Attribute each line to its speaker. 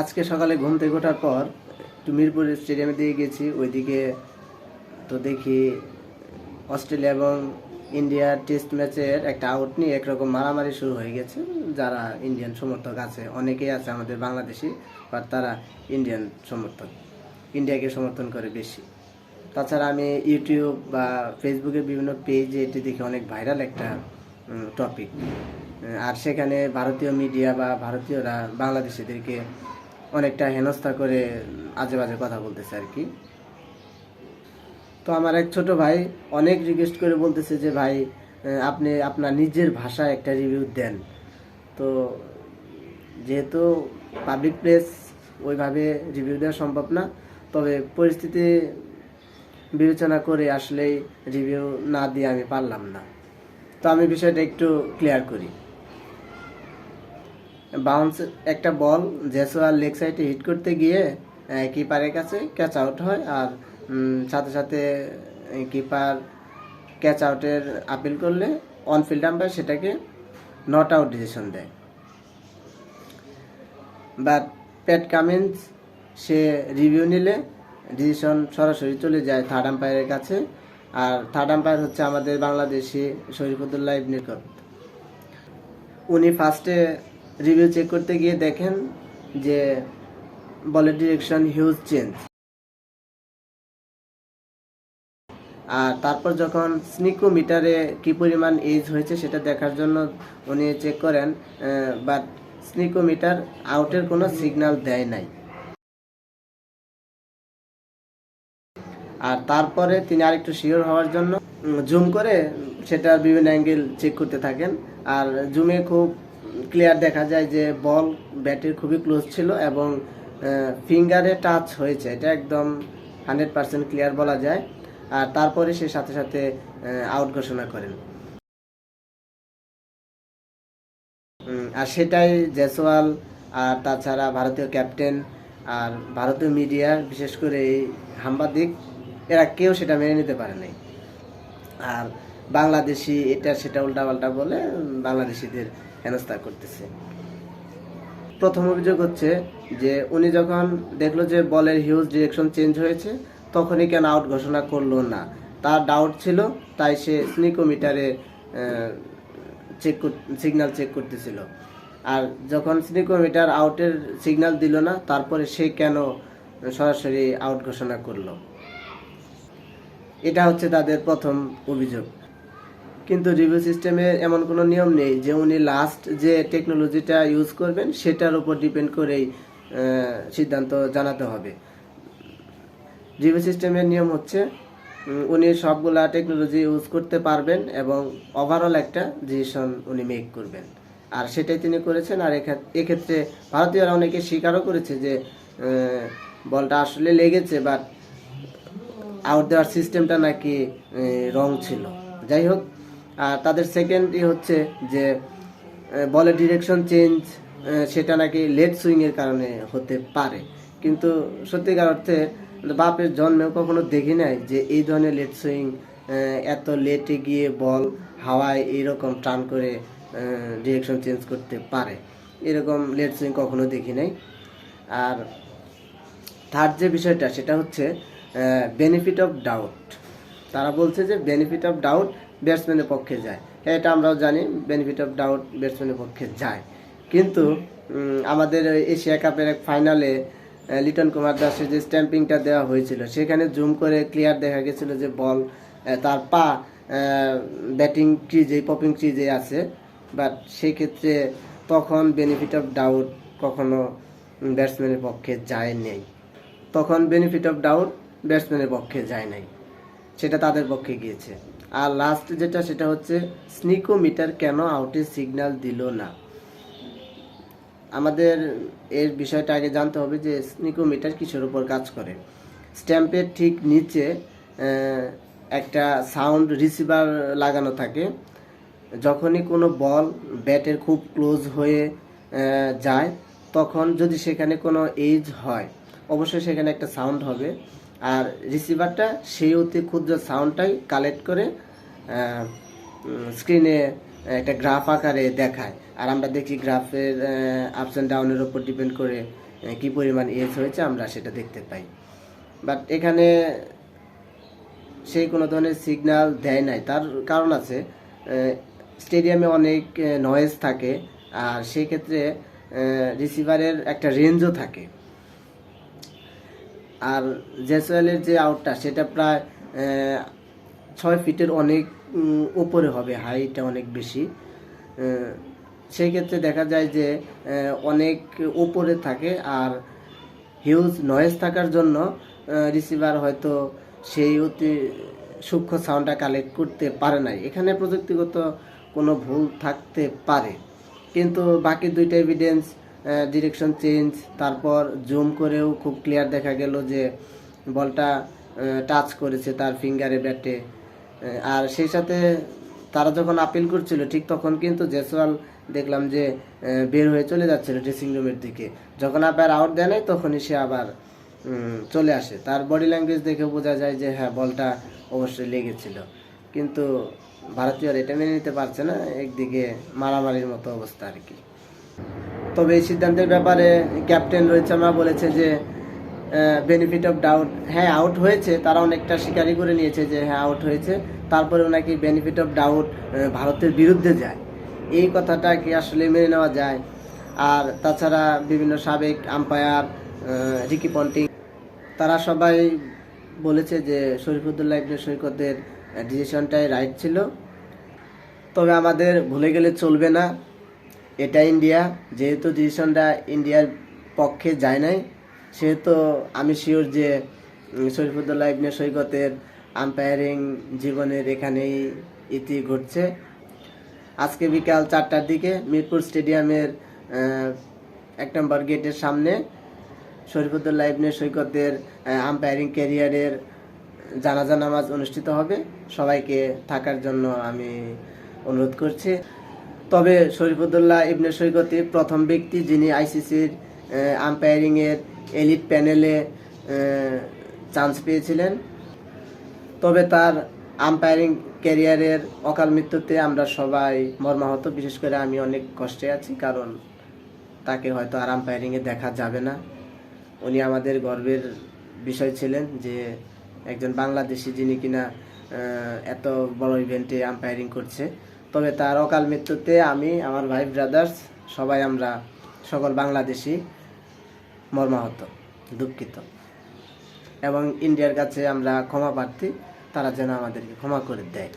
Speaker 1: আজকে সকালে ঘুম থেকে ওঠার পর একটু মিরপুর স্টেডিয়ামে দিয়ে গেছি, ওইদিকে তো দেখি অস্ট্রেলিয়া এবং ইন্ডিয়ার টেস্ট ম্যাচের একটা আউট নিয়ে একরকম মারামারি শুরু হয়ে গেছে। যারা ইন্ডিয়ান সমর্থক আছে, অনেকেই আছে আমাদের বাংলাদেশি বাট তারা ইন্ডিয়ান সমর্থক, ইন্ডিয়াকে সমর্থন করে বেশি। তাছাড়া আমি ইউটিউব বা ফেসবুকের বিভিন্ন পেজে এটি দেখে অনেক ভাইরাল একটা টপিক আর সেখানে ভারতীয় মিডিয়া বা ভারতীয়রা বাংলাদেশিদেরকে অনেকটা হেনস্থা করে আজে বাজে কথা বলতেছে আর কি। তো আমার এক ছোট ভাই অনেক রিকোয়েস্ট করে বলতেছে যে, ভাই আপনি আপনার নিজের ভাষায় একটা রিভিউ দেন। তো যেহেতু পাবলিক প্লেস ওইভাবে রিভিউ দেওয়া সম্ভব না, তবে পরিস্থিতি বিবেচনা করে আসলেই রিভিউ না দিয়ে আমি পারলাম না। তো আমি বিষয়টা একটু ক্লিয়ার করি। বাউন্স একটা বল জেসওয়াল লেগ সাইডে হিট করতে গিয়ে কিপারের কাছে ক্যাচ আউট হয় আর সাথে সাথে কিপার ক্যাচ আউটের আপিল করলে অন ফিল্ড আম্পায়ার সেটাকে নট আউট ডিসিশন দেয়। বাট প্যাট কামিন্স সে রিভিউ নিলে ডিসিশন সরাসরি চলে যায় থার্ড আম্পায়ারের কাছে আর থার্ড আম্পায়ার হচ্ছে আমাদের বাংলাদেশি শরীফুদ্দুল্লাহ ইবনিকর উনি ফার্স্টে রিভিউ চেক করতে গিয়ে দেখেন যে বলের ডিরেকশন হিউজ চেঞ্জ আর তারপর যখন স্নিকো মিটারে কি পরিমাণ এজ হয়েছে সেটা দেখার জন্য উনি চেক করেন বাট স্নিকো মিটার আউটের কোনো সিগন্যাল দেয় নাই। আর তারপরে তিনি আরেকটু শিওর হওয়ার জন্য জুম করে সেটা বিভিন্ন অ্যাঙ্গেল চেক করতে থাকেন। আর জুমে খুব ক্লিয়ার দেখা যায় যে বল ব্যাটের খুবই ক্লোজ ছিল এবং ফিঙ্গারে টাচ হয়েছে। এটা একদম হান্ড্রেড পার্সেন্ট ক্লিয়ার বলা যায়। আর তারপরে সে সাথে সাথে আউট ঘোষণা করেন। আর সেটাই জয়সওয়াল আর তাছাড়া ভারতীয় ক্যাপ্টেন আর ভারতীয় মিডিয়া বিশেষ করে এই সাংবাদিক, এরা কেউ সেটা মেনে নিতে পারে নাই। আর বাংলাদেশি এটা সেটা উল্টাপাল্টা বলে বাংলাদেশিদের হেনস্থা করতেছে। প্রথম অভিযোগ হচ্ছে যে, উনি যখন দেখল যে বলের হিউজ ডিরেকশন চেঞ্জ হয়েছে, তখনই কেন আউট ঘোষণা করল না। তার ডাউট ছিল, তাই সে স্নিকোমিটারে চেক সিগন্যাল চেক করতেছিল। আর যখন স্নিকোমিটার আউটের সিগন্যাল দিল না, তারপরে সে কেন সরাসরি আউট ঘোষণা করল? এটা হচ্ছে তাদের প্রথম অভিযোগ। কিন্তু রিভিউ সিস্টেমে এমন কোনো নিয়ম নেই যে উনি লাস্ট যে টেকনোলজিটা ইউজ করবেন, সেটার উপর ডিপেন্ড করেই সিদ্ধান্ত জানাতে হবে। রিভিউ সিস্টেমের নিয়ম হচ্ছে উনি সবগুলা টেকনোলজি ইউজ করতে পারবেন এবং ওভারঅল একটা ডিসিশন উনি মেক করবেন। আর সেটাই তিনি করেছেন, আর এক্ষেত্রে- ভারতীয়রা অনেকে স্বীকারও করেছে যে বলটা আসলে লেগেছে বাট আউট দেওয়ার সিস্টেমটা নাকি রং ছিল। যাই হোক আর তাদের সেকেন্ড ই হচ্ছে যে বলের ডিরেকশন চেঞ্জ সেটা নাকি লেট সুইংয়ের কারণে হতে পারে। কিন্তু সত্যিকার অর্থে বাপের জন্মেও কখনো দেখি নাই যে এই ধরনের লেট সুইং এত লেটে গিয়ে বল হাওয়ায় এইরকম টান করে ডিরেকশন চেঞ্জ করতে পারে। এরকম লেট সুইং কখনো দেখি নাই। আর থার্ড যে বিষয়টা, সেটা হচ্ছে বেনিফিট অফ ডাউট তারা বলছে যে বেনিফিট অফ ডাউট ব্যাটসম্যানের পক্ষে যায়। এটা আমরাও জানি বেনিফিট অফ ডাউট ব্যাটসম্যানের পক্ষে যায়। কিন্তু আমাদের এশিয়া কাপের এক ফাইনালে লিটন কুমার দাসের যে স্ট্যাম্পিংটা দেওয়া হয়েছিল, সেখানে জুম করে ক্লিয়ার দেখা গেছিল যে বল তার পা ব্যাটিং ক্রিজে পপিং ক্রিজে আছে। বাট সেক্ষেত্রে তখন বেনিফিট অফ ডাউট কখনো ব্যাটসম্যানের পক্ষে যায় নেই। তখন বেনিফিট অফ ডাউট ব্যাটসম্যানের পক্ষে যায় নাই। সেটা তাদের পক্ষে গিয়েছে। আর লাস্ট যেটা, সেটা হচ্ছে স্নিকোমিটার কেন আউটের সিগন্যাল দিল না? আমাদের এর বিষয়টা আগে জানতে হবে যে স্নিকোমিটার কিসের উপর কাজ করে? স্ট্যাম্পের ঠিক নিচে একটা সাউন্ড রিসিভার লাগানো থাকে। যখনই কোনো বল ব্যাটের খুব ক্লোজ হয়ে যায়, তখন যদি সেখানে কোনো এজ হয়, অবশ্যই সেখানে একটা সাউন্ড হবে। আর রিসিভারটা সেই অতি ক্ষুদ্র সাউন্ডটাই কালেক্ট করে স্ক্রিনে একটা গ্রাফ আকারে দেখায়। আর আমরা দেখি গ্রাফের আপস অ্যান্ড ডাউনের উপর ডিপেন্ড করে কি পরিমাণ এজ হয়েছে আমরা সেটা দেখতে পাই। বাট এখানে সেই কোনো ধরনের সিগন্যাল দেয় নাই। তার কারণ আছে স্টেডিয়ামে অনেক নয়েজ থাকে, আর সেই ক্ষেত্রে রিসিভারের একটা রেঞ্জও থাকে। আর জেসওয়েলের যে আউটটা সেটা প্রায় ছয় ফিটের অনেক উপরে হবে হাইটটা অনেক বেশি। আহ, সেই ক্ষেত্রে দেখা যায় যে অনেক উপরে থাকে আর হিউজ নয়েজ থাকার জন্য রিসিভার হয়তো সেই অতি সূক্ষ্ম সাউন্ডটা কালেক্ট করতে পারে নাই। এখানে প্রযুক্তিগত কোনো ভুল থাকতে পারে। কিন্তু বাকি দুইটা এভিডেন্স ডিরেকশন চেঞ্জ তারপর জুম করেও খুব ক্লিয়ার দেখা গেল যে বলটা টাচ করেছে তার ফিঙ্গারে ব্যাটে। আর সেই সাথে তারা যখন আপিল করছিল, ঠিক তখন কিন্তু জেসওয়াল দেখলাম যে বের হয়ে চলে যাচ্ছিল ড্রেসিং রুমের দিকে। যখন আবার আউট দেয় নাই, তখনই সে আবার চলে আসে। তার বডি ল্যাঙ্গুয়েজ দেখে বোঝা যায় যে হ্যাঁ বলটা অবশ্যই লেগেছিল। কিন্তু ভারতীয়রা এটা মেনে নিতে পারছে না, একদিকে মারামারির মতো অবস্থা আর কি। তবে এই সিদ্ধান্তের ব্যাপারে ক্যাপ্টেন রোহিত শর্মা বলেছে যে বেনিফিট অফ ডাউট হ্যাঁ আউট হয়েছে, তারা অনেকটা স্বীকারই করে নিয়েছে যে হ্যাঁ আউট হয়েছে। তারপরেও নাকি বেনিফিট অফ ডাউট ভারতের বিরুদ্ধে যায়। এই কথাটা কি আসলে মেনে নেওয়া যায়? আর তাছাড়া বিভিন্ন সাবেক আম্পায়ার রিকি পন্টিং তারা সবাই বলেছে যে শরীফুদ্দুল্লাহ ইবনে সৈকতের ডিসিশনটাই রাইট ছিল। তবে আমাদের ভুলে গেলে চলবে না। এটা ইন্ডিয়া যেহেতু ডিসিশনটা ইন্ডিয়ার পক্ষে যায় নাই সেহেতু আমি শিওর যে শরীফুদ্দোল্লাহ ইবনে সৈকতের আম্পায়ারিং জীবনের এখানেই ইতি ঘটছে। আজকে বিকাল চারটার দিকে মিরপুর স্টেডিয়ামের এক নম্বর গেটের সামনে শরীফুদ্দোল্লাহ ইবনে সৈকতের আম্পায়ারিং ক্যারিয়ারের জানাজা নামাজ অনুষ্ঠিত হবে। সবাইকে থাকার জন্য আমি অনুরোধ করছি। তবে শরীফুদ্দোল্লাহ ইবনে সৈকতি প্রথম ব্যক্তি যিনি আইসিসির আম্পায়ারিং এর এলিট প্যানেলে চান্স পেয়েছিলেন। তবে তার আম্পায়ারিং ক্যারিয়ারের অকাল মৃত্যুতে আমরা সবাই মর্মাহত। বিশেষ করে আমি অনেক কষ্টে আছি, কারণ তাকে হয়তো আর আম্পায়ারিংয়ে দেখা যাবে না। উনি আমাদের গর্বের বিষয় ছিলেন যে একজন বাংলাদেশি যিনি কিনা এত বড় ইভেন্টে আম্পায়ারিং করছে। তবে তার অকাল মৃত্যুতে আমি, আমার ভাই ব্রাদার্স সবাই আমরা সকল বাংলাদেশি। মর্মাহত দুঃখিত। এবং ইন্ডিয়ার কাছে আমরা ক্ষমা প্রার্থী তারা যেন আমাদেরকে ক্ষমা করে দেয়।